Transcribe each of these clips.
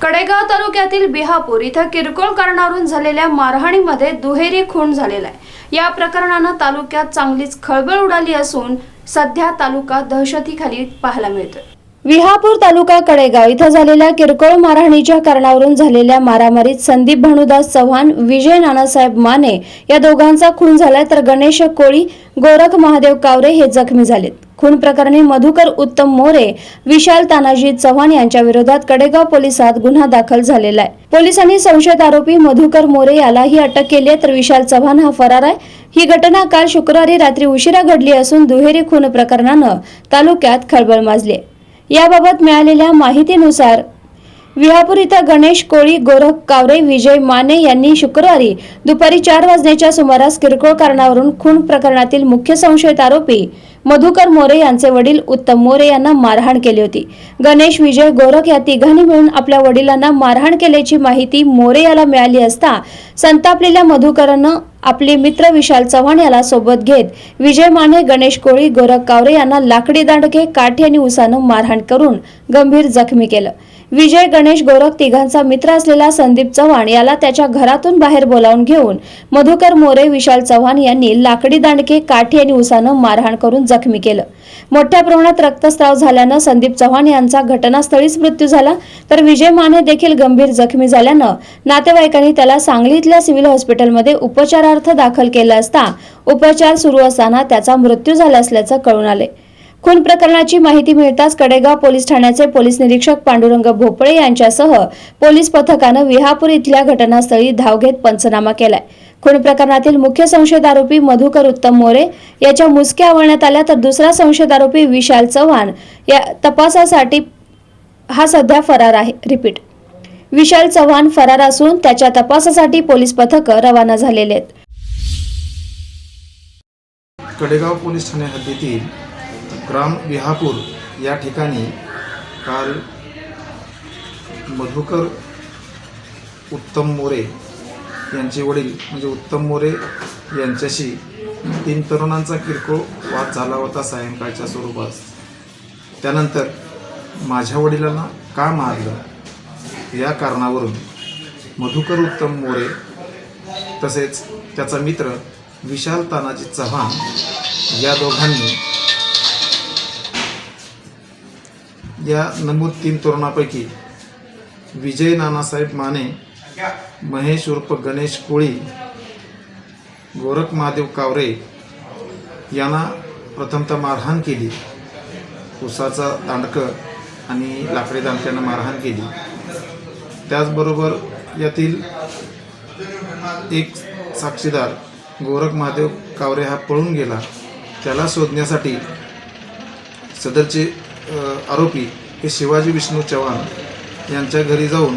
कडेगाव तालुक्यातील बिहापूर इथं किरकोळ कारणावरून झालेल्या मारहाणीमध्ये दुहेरी खून झालेला आहे या प्रकरणानं तालुक्यात चांगलीच खळबळ उडाली असून सध्या तालुका दहशतीखाली पाहायला मिळतोय. विहापूर तालुका कडेगाव इथं झालेल्या किरकोळ मारहाणीच्या कारणावरून झालेल्या मारामारीत संदीप भानुदास चव्हाण विजय नानासाहेब माने या दोघांचा खून झालाय तर गणेश कोळी गोरख महादेव कावरे हे जखमी झालेत. खून प्रकरणी मधुकर उत्तम मोरे विशाल तानाजी चव्हाण यांच्या विरोधात कडेगाव पोलिसात गुन्हा दाखल झालेला आहे. पोलिसांनी संशयित आरोपी मधुकर मोरे यालाही अटक केली आहे तर विशाल चव्हाण हा फरार आहे. ही घटना काल शुक्रवारी रात्री उशिरा घडली असून दुहेरी खून प्रकरणानं तालुक्यात खळबळ माजली याबाबत मिळालेल्या माहितीनुसार विहापूर इथं गणेश कोळी गोरख कावरे विजय माने यांनी शुक्रवारी दुपारी चार वाजण्याच्या सुमारास किरकोळ कारणावरून खून प्रकरणातील मुख्य संशयित आरोपी मधुकर मोरे यांचे वडील उत्तम मोरे यांना मारहाण केली होती. गणेश विजय गोरख या तिघांनी मिळून आपल्या वडिलांना मारहाण केल्याची माहिती मोरे याला मिळाली असता संतापलेल्या मधुकरनं आपले मित्र विशाल चव्हाण याला सोबत घेत विजय माने गणेश कोळी गोरख कावरे यांना लाकडी दांडके काठी आणि उसानं मारहाण करून गंभीर जखमी केलं. विजय गणेश गोरख तिघांचा मित्र असलेला संदीप चव्हाण याला त्याच्या घरातून बाहेर बोलावून घेऊन मधुकर मोरे विशाल चव्हाण यांनी लाकडी दांडके काठी आणि उसानं मारहाण करून जखमी केलं. मोठ्या प्रमाणात रक्तस्राव झाल्यानं संदीप चव्हाण यांचा घटनास्थळीच मृत्यू झाला. तर विजय माने देखील गंभीर जखमी झाल्यानं नातेवाईकांनी त्याला सांगलीतल्या सिव्हिल हॉस्पिटलमध्ये उपचारार्थ दाखल केलं असता उपचार सुरू असताना त्याचा मृत्यू झाला असल्याचं कळून आले खून प्रकरणाची माहिती मिळताच कडेगाव पोलीस ठाण्याचे पोलीस निरीक्षक पांडुरंग भोपळे यांच्यासह पोलीस पथकानं विहापूर इथल्या घटनास्थळी धाव घेत पंचनामा केलाय. खून प्रकरणातील मुख्य संशयित आरोपी मधुकर उत्तम मोरे याच्या मुसक्या आवळण्यात आल्या तर दुसरा संशयित आरोपी विशाल चव्हाण या तपासासाठी हा सध्या फरार आहे. रिपीट. विशाल चव्हाण फरार असून त्याच्या तपासासाठी पोलीस पथकं रवाना झालेले आहेत. कडेगाव पोलीस ठाणे हद्दीतील ग्राम विहापूर या ठिकाणी काल मधुकर उत्तम मोरे यांचे वडील म्हणजे उत्तम मोरे यांच्याशी तीन तरुणांचा किरकोळ वाद झाला होता सायंकाळच्या स्वरूपात. त्यानंतर माझ्या वडिलांना का मारलं? या कारणावरून मधुकर उत्तम मोरे तसेच त्याचा मित्र विशाल तानाजी चव्हाण या दोघांनी या नमूद तीन तरुणापैकी विजय नानासाहेब माने महेश उर्फ गणेश कोळी गोरख महादेव कावरे यांना प्रथमतः मारहाण केली. उसाचा दांडकं आणि लाकडी दांडक्यानं मारहाण केली. त्याचबरोबर यातील एक साक्षीदार गोरख महादेव कावरे हा पळून गेला. त्याला शोधण्यासाठी सदरचे आरोपी हे शिवाजी विष्णू चव्हाण यांच्या घरी जाऊन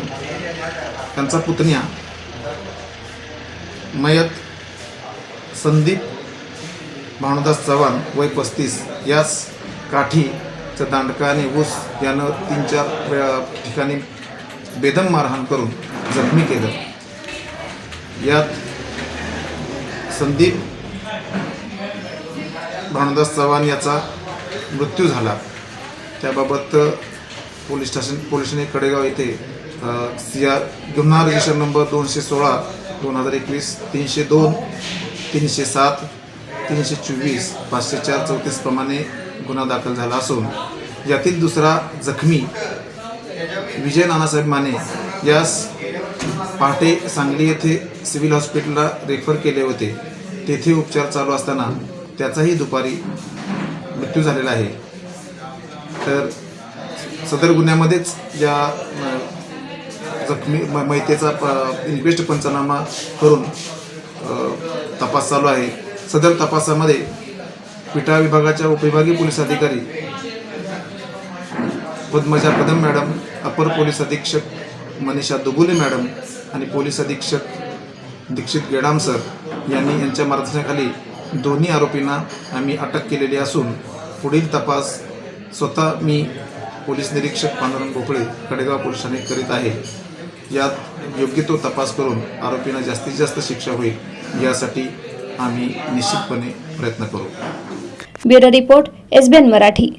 त्यांचा पुतण्या मयत संदीप भानुदास चव्हाण वय पस्तीस यास काठीचं दांडका आणि ऊस यानं तीन चार वेळा ठिकाणी बेदम मारहाण करून जखमी केलं. यात संदीप भानुदास चव्हाण याचा मृत्यू झाला. त्याबाबत पोलीस स्टेशन पोलिसांनी कडेगाव येथे सी आर गुन्हा रजिस्टर नंबर दोनशे सोळा दोन हजार एकवीस तीनशे दोन तीनशे सात तीनशे चोवीस पाचशे चार चौतीसप्रमाणे गुन्हा दाखल झाला असून यातील दुसरा जखमी विजय नानासाहेब माने यास पहाटे सांगली येथे सिव्हिल हॉस्पिटलला रेफर केले होते. तेथे उपचार चालू असताना त्याचाही दुपारी मृत्यू झालेला आहे. तर सदर गुन्ह्यामध्येच या जखमी म- मैतेचा प इन्क्वेस्ट पंचनामा करून तपास चालू आहे. सदर तपासामध्ये पिटा विभागाच्या उपविभागीय पोलीस अधिकारी पद्मजा कदम मॅडम अपर पोलीस अधीक्षक मनीषा दुबुले मॅडम आणि पोलीस अधीक्षक दीक्षित गेडाम सर यांनी यांच्या मार्गदर्शनाखाली दोन्ही आरोपींना आम्ही अटक केलेली असून पुढील तपास स्वतः मी पोलीस निरीक्षक पांडुरंग भोपळे कडेगाव पोलीस ठाणे करीत आहे. यात योग्य तो तपास करून आरोपींना जास्तीत जास्त शिक्षा होईल यासाठी आम्ही निश्चितपणे प्रयत्न करू. Bureau report SBN Marathi.